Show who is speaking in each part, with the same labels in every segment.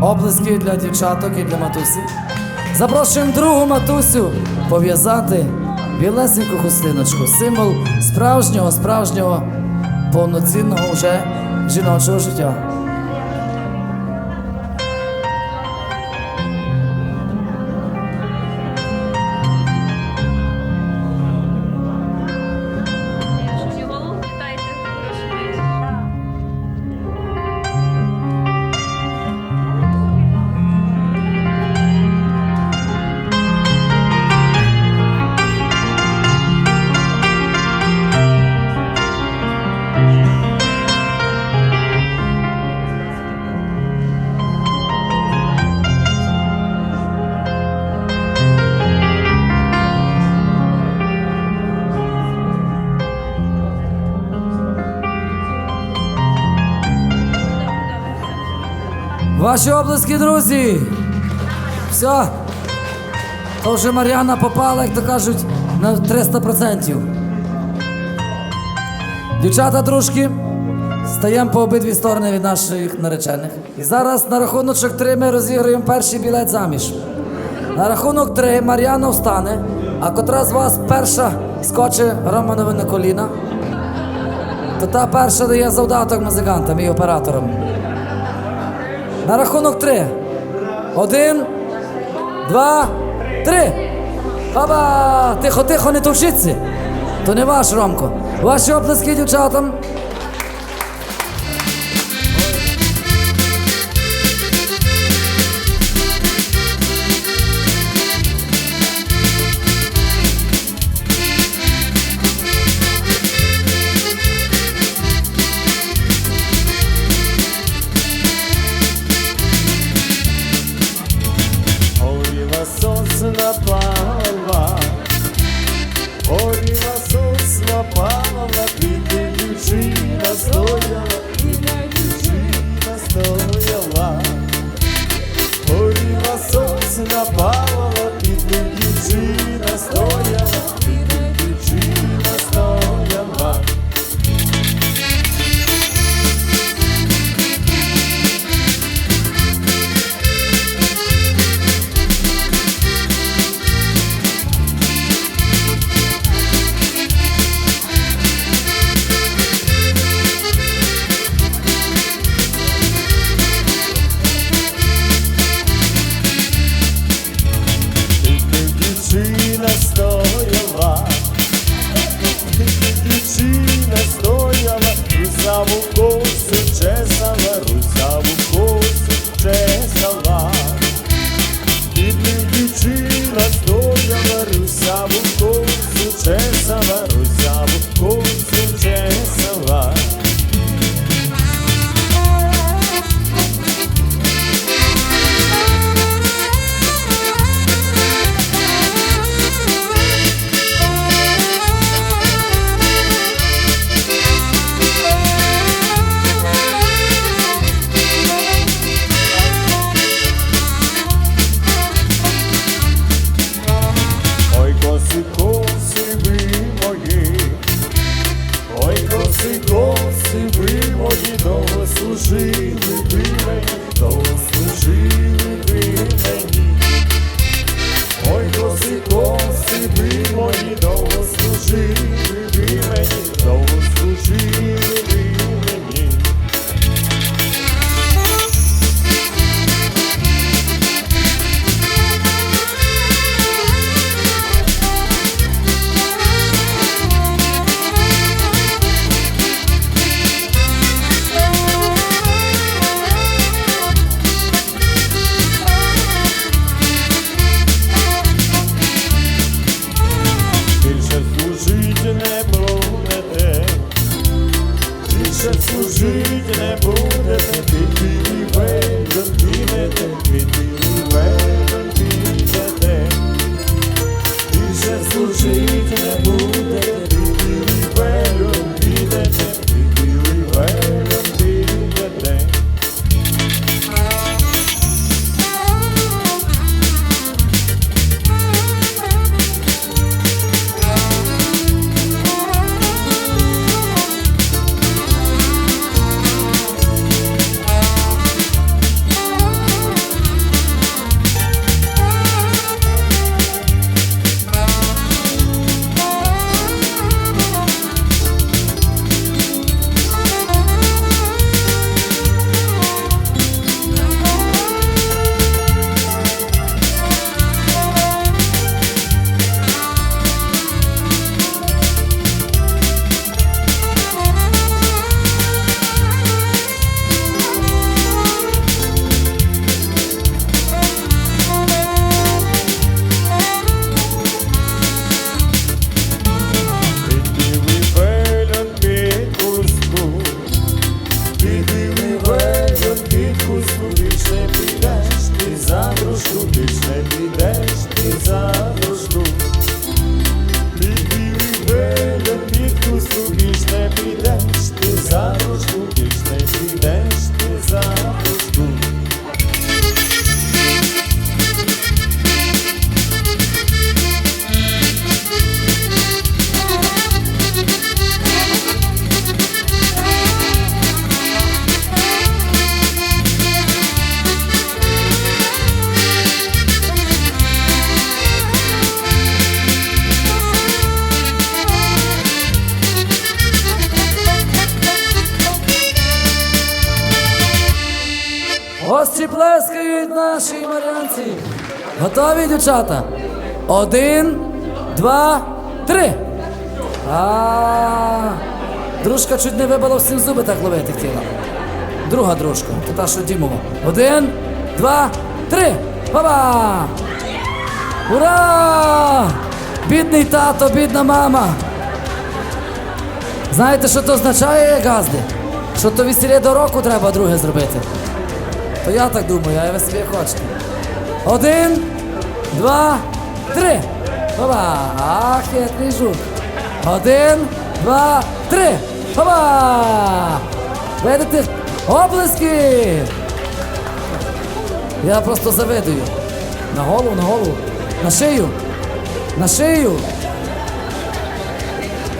Speaker 1: Облески для дівчаток і для матусі. Запрошуємо другу матусю пов'язати білесеньку хустиночку. Символ справжнього, справжнього, повноцінного вже жіночого життя. Ваші облески, друзі! Все. То вже Мар'яна попала, як то кажуть, на 300%. Дівчата дружки, стаємо по обидві сторони від наших наречених. І зараз на рахуночок три ми розіграємо перший білет заміж. На рахунок три Мар'яна встане, а котра з вас перша скоче Романові на коліна, то та перша дає завдаток музикантам і операторам. На рахунок три. Один, два, три. Баба! Тихо, тихо, не товчіться. То не ваш Ромко. Ваші оплески дівчатам.
Speaker 2: Хлопці плескають нашій Мар'янці. Готові, дівчата? Один, два, три. А, дружка чуть не вибила всім зуби так ловити хотіла. Друга дружка, то та, що Дімова. Один, два, три. Баба! Ура! Бідний тато, бідна мама. Знаєте, що то означає, газди? Що то весілля до року треба друге зробити. То я так думаю, а ви собі хочете. Один, два, три. Баба! Ах, хитрий жук. Один, два, три. Баба! Видите? Оплески! Я просто завидую. На голову, на голову. На шию. На шию.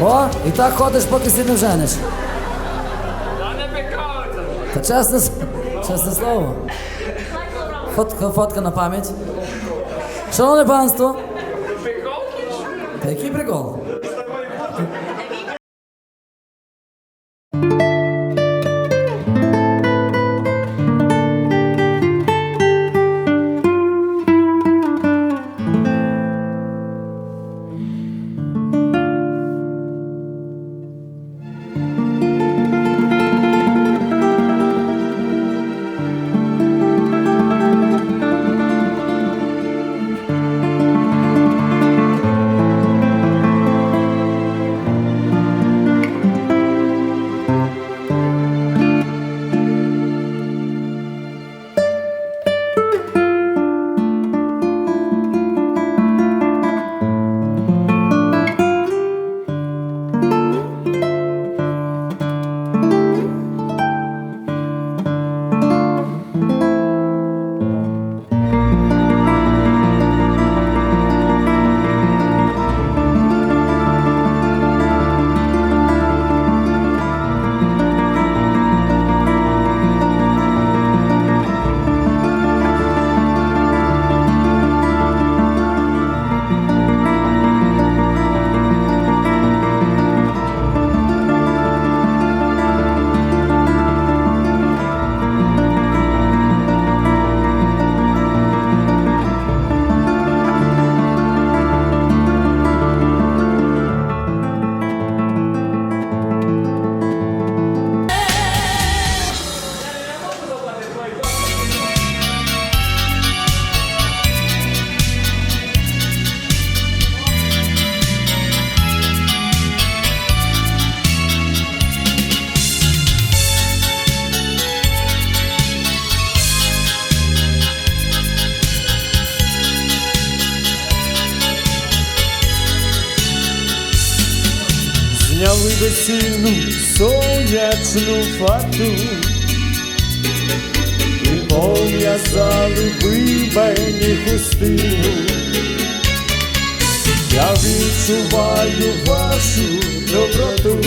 Speaker 2: О, і так ходиш, поки си не вженеш. Та чесне, с- чесне слово. Фотка, фотка на пам'ять. Шановне панство. Та який прикол?
Speaker 1: Пов'язали вибані хустину. Я відчуваю вашу доброту.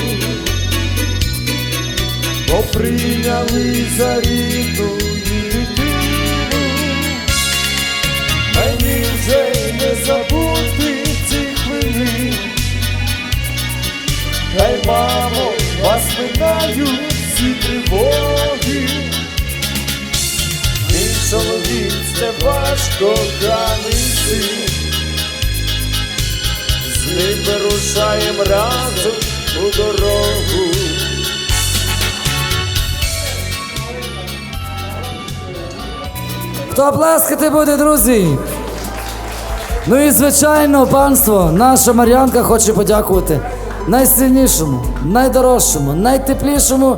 Speaker 1: Бо прийняли за рідну дитину. Мені вже не забути цих хвилин Хай, мамо, вас минають всі тривоги. Чоловік це ваш коханий син. З ним вирушаєм разом у дорогу.
Speaker 2: Хто плескати буде, друзі? Ну і звичайно, панство, наша Мар'янка хоче подякувати найсильнішому, найдорожчому, найтеплішому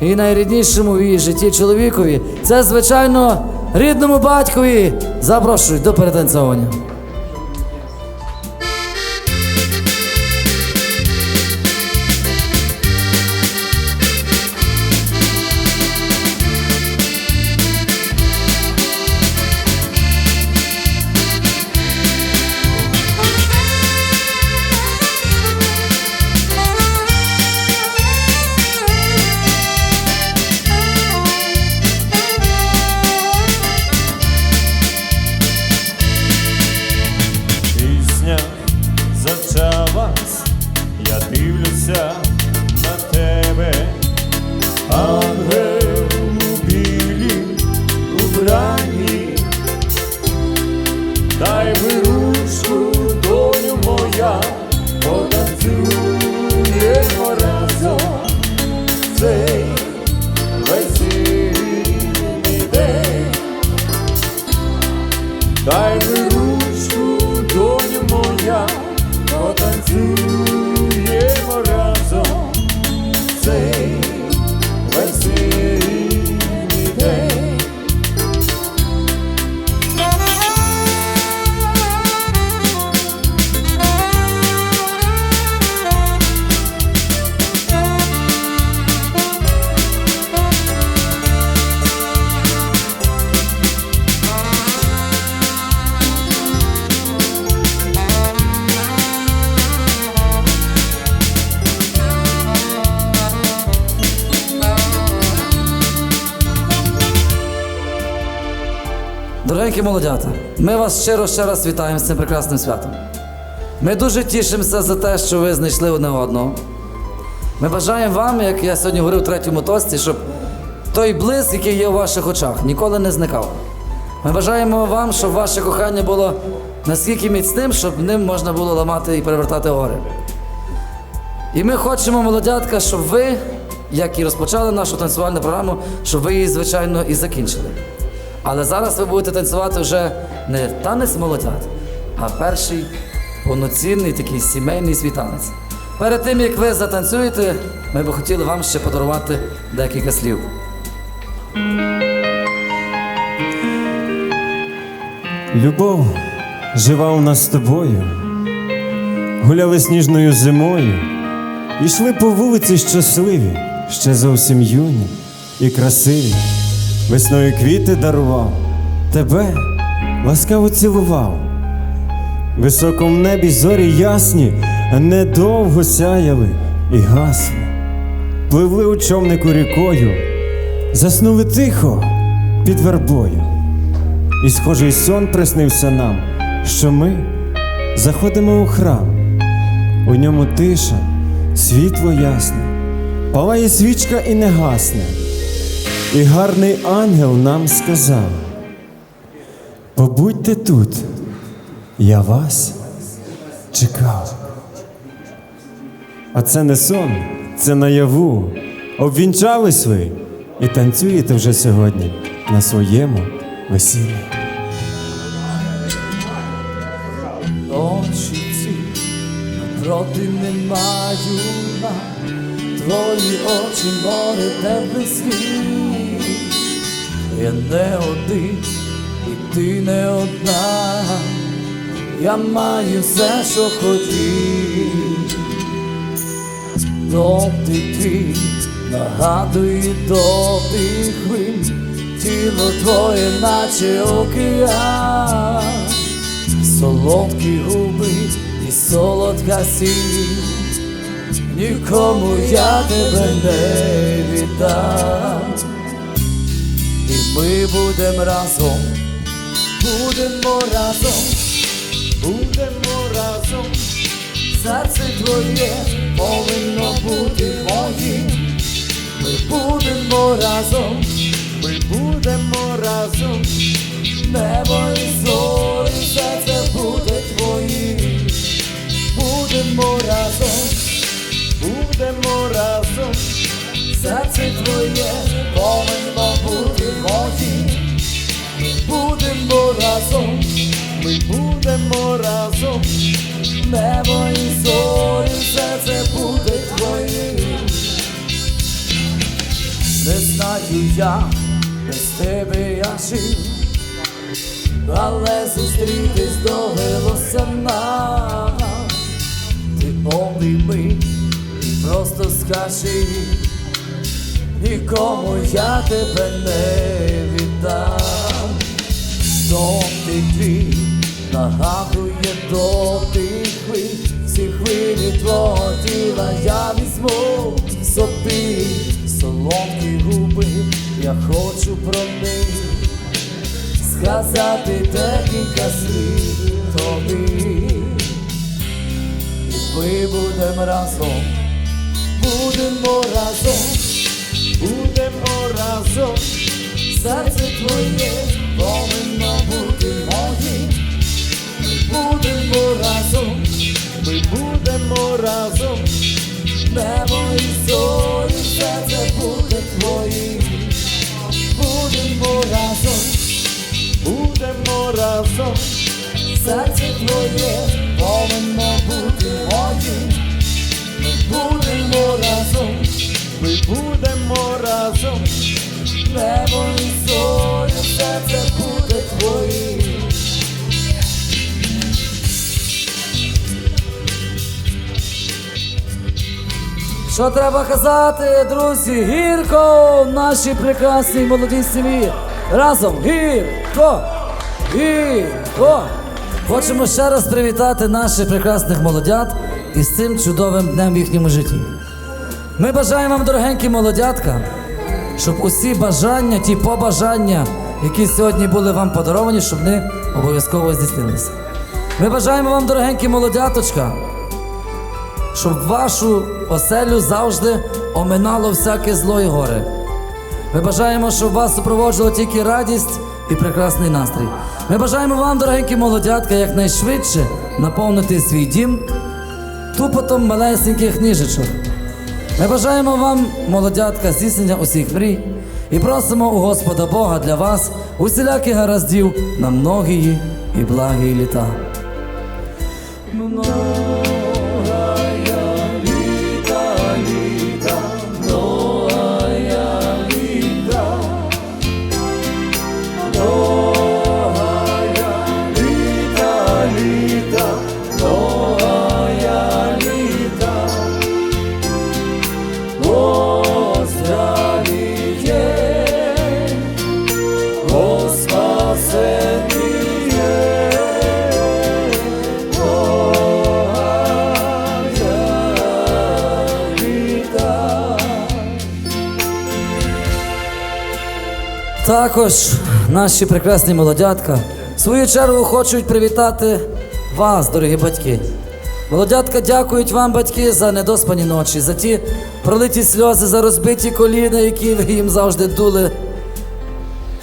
Speaker 2: і найріднішому в її житті чоловікові. Це, звичайно, рідному батькові. Запрошую до перетанцьовування. Дорогенькі молодята, ми вас щиро ще раз вітаємо з цим прекрасним святом. Ми дуже тішимося за те, що ви знайшли одне одного. Ми бажаємо вам, як я сьогодні говорив у третьому тості, щоб той блиск, який є у ваших очах, ніколи не зникав. Ми бажаємо вам, щоб ваше кохання було наскільки міцним, щоб ним можна було ламати і перевертати гори. І ми хочемо, молодятка, щоб ви, як і розпочали нашу танцювальну програму, щоб ви її, звичайно, і закінчили. Але зараз ви будете танцювати вже не танець молодят, а перший повноцінний такий сімейний світанець. Перед тим як ви затанцюєте, ми б хотіли вам ще подарувати декілька слів.
Speaker 3: Любов жива у нас з тобою, гуляли сніжною зимою, ішли по вулиці щасливі, ще зовсім юні і красиві. Весною квіти дарував, тебе ласкаво цілував. Високо в небі зорі ясні, недовго сяяли і гасли, пливли у човнику рікою, заснули тихо під вербою. І схожий сон приснився нам, що ми заходимо у храм, у ньому тиша, світло ясне, палає свічка і не гасне. І гарний ангел нам сказав: Побудьте тут, я вас чекав. А це не сон, це наяву. Обвінчались ви і танцюєте вже сьогодні на своєму весіллі.
Speaker 2: Очі ці проти не маю на твої очі море теплий світ. Я не один, і ти не одна. Я маю все, що хотів. Доти твій нагадує доти хвиль, тіло твоє, наче океан солодкі губи і солодка сіль, нікому я тебе не віддам. І ми будемо разом, будемо разом, будемо разом, серце твоє повинно бути моїм. Ми будемо разом, ми будемо разом, небо і зорі, все це буде твоїм. Будемо разом, будемо разом, серце твоє повинно бути моїм. Ми будемо разом, ми будемо разом, небо і зорі, все це буде твоїм. Не знаю я, без тебе я жив, але зустрітись довелося нам. Ти обійми і просто скажи, нікому я тебе не віддам. Доти твій нагадує дотик хвиль, всі хвилі твого тіла я візьму собі солодкі губи, я хочу про них сказати декілька слів тобі. Ми будемо разом, будемо разом, будемо разом, серце твоє повинно бути моїм. Будемо разом, ми будемо разом, небо і зорі, все це буде твоїм. Будемо разом, будемо разом, серце твоє повинно бути моїм. Разом, ми будемо разом, небо і зорі, все це буде твоїм. Що треба казати, друзі? Гірко нашій прекрасній молодій сім'ї. Разом гірко! Гірко! Хочемо ще раз привітати наших прекрасних молодят із цим чудовим днем в їхньому житті. Ми бажаємо вам, дорогенькі молодятка, щоб усі бажання, ті побажання, які сьогодні були вам подаровані, щоб вони обов'язково здійснилися. Ми бажаємо вам, дорогенькі молодяточка, щоб вашу оселю завжди оминало всяке зло і горе. Ми бажаємо, щоб вас супроводжувала тільки радість і прекрасний настрій. Ми бажаємо вам, дорогенькі молодятка, якнайшвидше наповнити свій дім тупотом малесеньких книжечок. Ми бажаємо вам, молодятка, здійснення усіх мрій і просимо у Господа Бога для вас усіляких гараздів на многії і благі літа. Також наші прекрасні молодятка в свою чергу хочуть привітати вас, дорогі батьки. Молодятка дякують вам, батьки, за недоспані ночі, за ті пролиті сльози, за розбиті коліна, які ви їм завжди дули.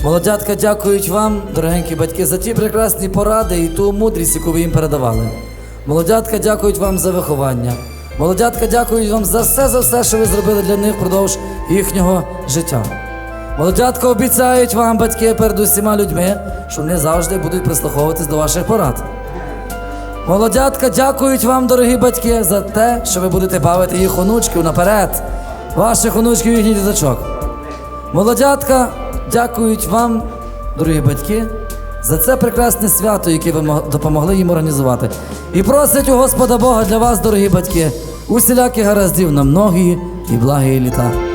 Speaker 2: Молодятка дякують вам, дорогенькі батьки, за ті прекрасні поради і ту мудрість, яку ви їм передавали. Молодятка дякують вам за виховання. Молодятка дякують вам за все, за все, що ви зробили для них впродовж їхнього життя. Молодятка обіцяють вам, батьки, перед усіма людьми, що вони завжди будуть прислуховуватись до ваших порад. Молодятка дякують вам, дорогі батьки, за те, що ви будете бавити їх онучків наперед, ваших онучків і їхніх діточок. Молодятка дякують вам, дорогі батьки, за це прекрасне свято, яке ви допомогли їм організувати. І просять у Господа Бога для вас, дорогі батьки, усіляких гараздів на многії і благі літа.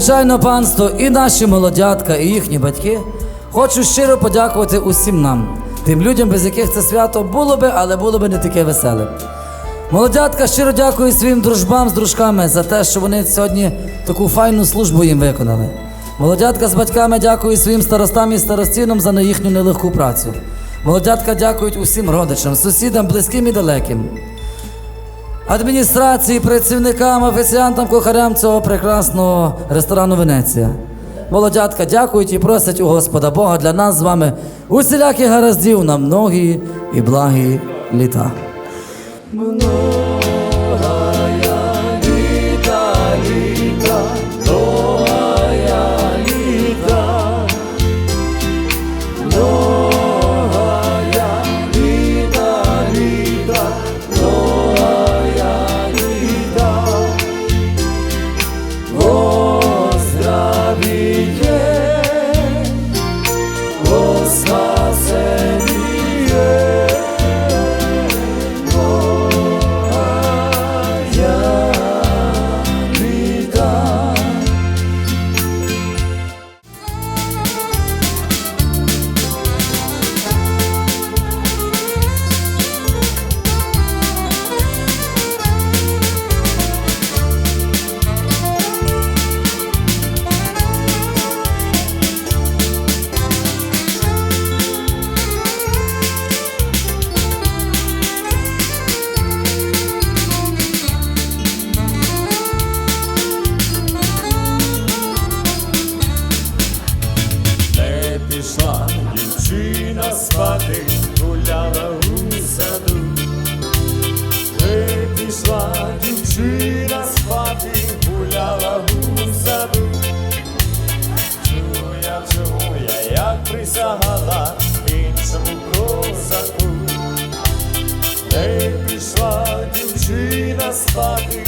Speaker 2: Звичайно, панство, і наші молодятка, і їхні батьки. Хочу щиро подякувати усім нам, тим людям, без яких це свято було би, але було би не таке веселе. Молодятка щиро дякую своїм дружбам з дружками за те, що вони сьогодні таку файну службу їм виконали. Молодятка з батьками дякую своїм старостам і старостінам за їхню нелегку працю. Молодятка дякують усім родичам, сусідам, близьким і далеким адміністрації, працівникам, офіціантам, кухарям цього прекрасного ресторану Венеція. Молодятка дякують і просять у Господа Бога для нас з вами усіляких гараздів на многі і благі літа.
Speaker 1: for.